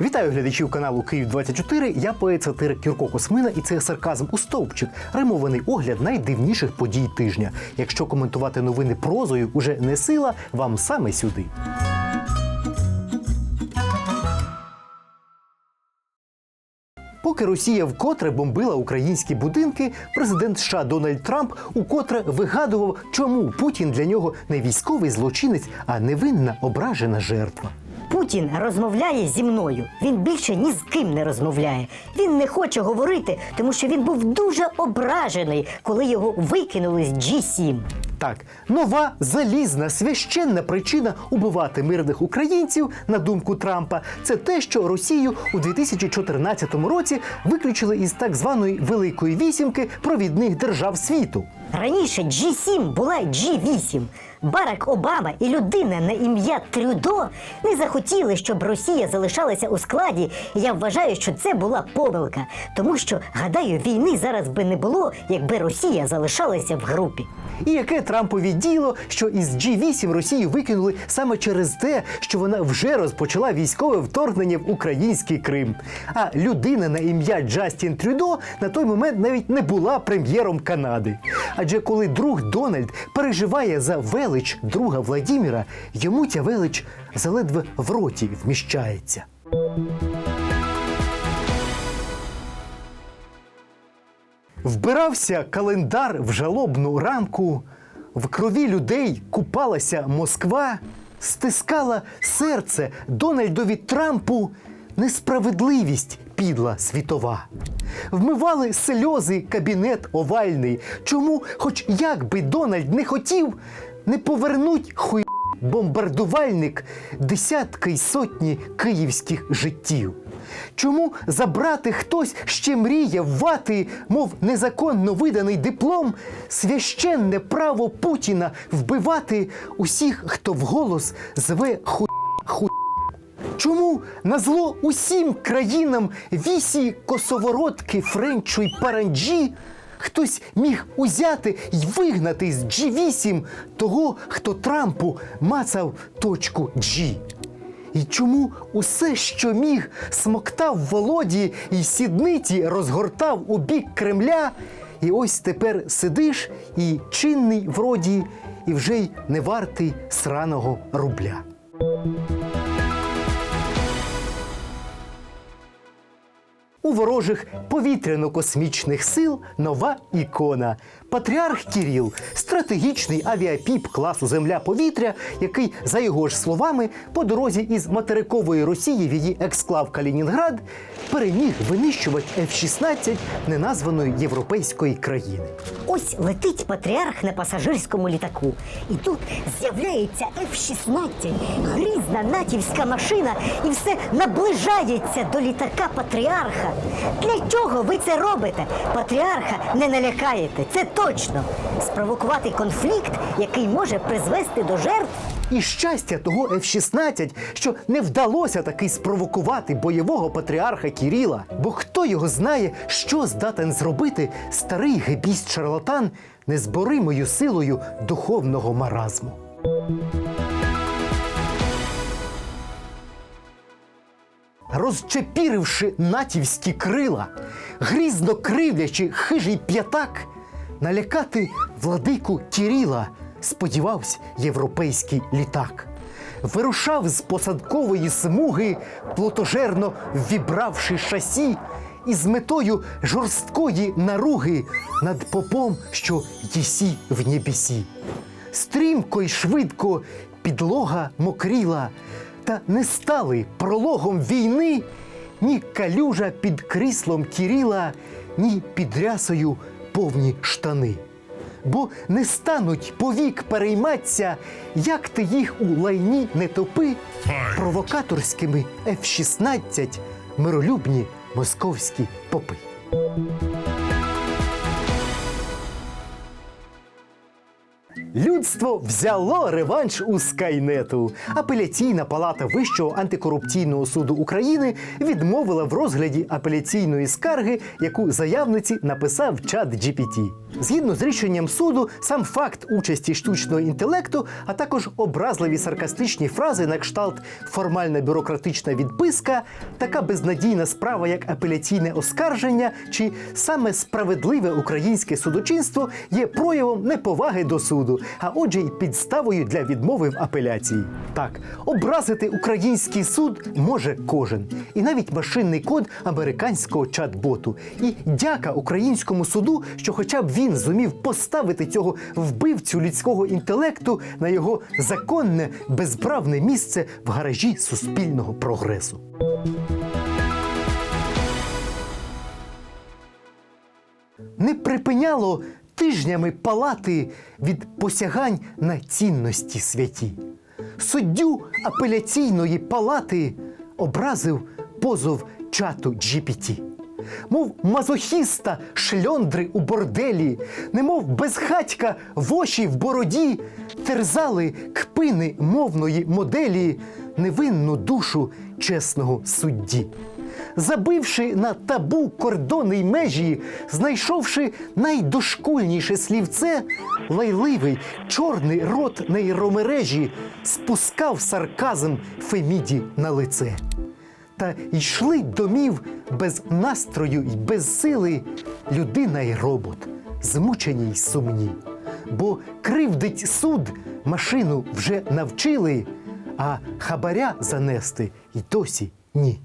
Вітаю глядачів каналу Київ 24 Я поет сатирик Юрко Космина, і це сарказм у стовпчик. Римований огляд найдивніших подій тижня. Якщо коментувати новини прозою уже не сила, вам саме сюди. Поки Росія вкотре бомбила українські будинки, президент США Дональд Трамп укотре вигадував, чому Путін для нього не військовий злочинець, а невинна ображена жертва. Путін розмовляє зі мною. Він більше ні з ким не розмовляє. Він не хоче говорити, тому що він був дуже ображений, коли його викинули з G7. Так, нова залізна священна причина убивати мирних українців, на думку Трампа, це те, що Росію у 2014 році виключили із так званої Великої вісімки провідних держав світу. Раніше G7 була G8. Барак Обама і людина на ім'я Трюдо не захотіли, щоб Росія залишалася у складі. Я вважаю, що це була помилка, тому що гадаю, війни зараз би не було, якби Росія залишалася в групі. І яке Трампові діло, що із G8 Росію викинули саме через те, що вона вже розпочала військове вторгнення в український Крим. А людина на ім'я Джастін Трюдо на той момент навіть не була прем'єром Канади. Адже коли друг Дональд переживає за велич друга Владіміра, йому ця велич заледве в роті вміщається. Вбирався календар в жалобну рамку, в крові людей купалася Москва, стискала серце Дональдові Трампу несправедливість підла світова. Вмивали сльози кабінет овальний. Чому, хоч як би Дональд не хотів, не повернуть хуй бомбардувальник десятки й сотні київських життів? Чому забрати хтось ще мріє ввати, мов незаконно виданий диплом, священне право Путіна вбивати усіх, хто вголос зве хуй хуй? Чому на зло усім країнам вісі косоворотки Френчу й Паранджі хтось міг узяти й вигнати з G8 того, хто Трампу мацав точку G? І чому усе, що міг, смоктав Володі і сідниці розгортав у бік Кремля, і ось тепер сидиш і чинний вроді, і вже й не вартий сраного рубля. У ворожих повітряно-космічних сил нова ікона. Патріарх Кіріл стратегічний авіапіп класу Земля-повітря, який, за його ж словами, по дорозі із материкової Росії в її ексклав Калінінград переміг винищувати F-16 неназваної європейської країни. Ось летить патріарх на пасажирському літаку. І тут з'являється F-16, грізна натівська машина, і все наближається до літака патріарха. Для чого ви це робите? Патріарха не налякаєте, це точно. Спровокувати конфлікт, який може призвести до жертв. І щастя того F-16, що не вдалося таки спровокувати бойового патріарха Кіріла. Бо хто його знає, що здатен зробити старий гебіст шарлатан незборимою силою духовного маразму. Розчепіривши натівські крила, грізно кривлячи хижий п'ятак, налякати владику Кіріла сподівався європейський літак. Вирушав з посадкової смуги, плотожерно вібравши шасі, і з метою жорсткої наруги над попом, що єсі в небесі. Стрімко й швидко підлога мокріла, та не стали прологом війни ні калюжа під кріслом Кіріла, ні під рясою повні штани. Бо не стануть повік перейматься, як ти їх у лайні не топи провокаторськими F-16 миролюбні московські попи. Людство взяло реванш у Скайнету. Апеляційна палата Вищого антикорупційного суду України відмовила в розгляді апеляційної скарги, яку заявниці написав чат GPT. Згідно з рішенням суду, сам факт участі штучного інтелекту, а також образливі саркастичні фрази на кшталт формальна бюрократична відписка, така безнадійна справа, як апеляційне оскарження, чи саме справедливе українське судочинство є проявом неповаги до суду, а отже, й підставою для відмови в апеляції. Так, образити український суд може кожен, і навіть машинний код американського чат-боту. І дяка українському суду, що хоча б він зумів поставити цього вбивцю людського інтелекту на його законне безправне місце в гаражі суспільного прогресу. не припиняло тижнями палати від посягань на цінності святі. Суддю апеляційної палати образив позов чату GPT. Мов мазохіста шльондри у борделі, немов безхатька воші в бороді, терзали кпини мовної моделі невинну душу чесного судді забивши на табу кордони й межі, знайшовши найдошкульніше слівце, лайливий чорний рот нейромережі спускав сарказм Феміді на лице. Та йшли домів без настрою й без сили людина й робот, змучені й сумні. Бо кривдить суд, машину вже навчили, а хабаря занести й досі ні.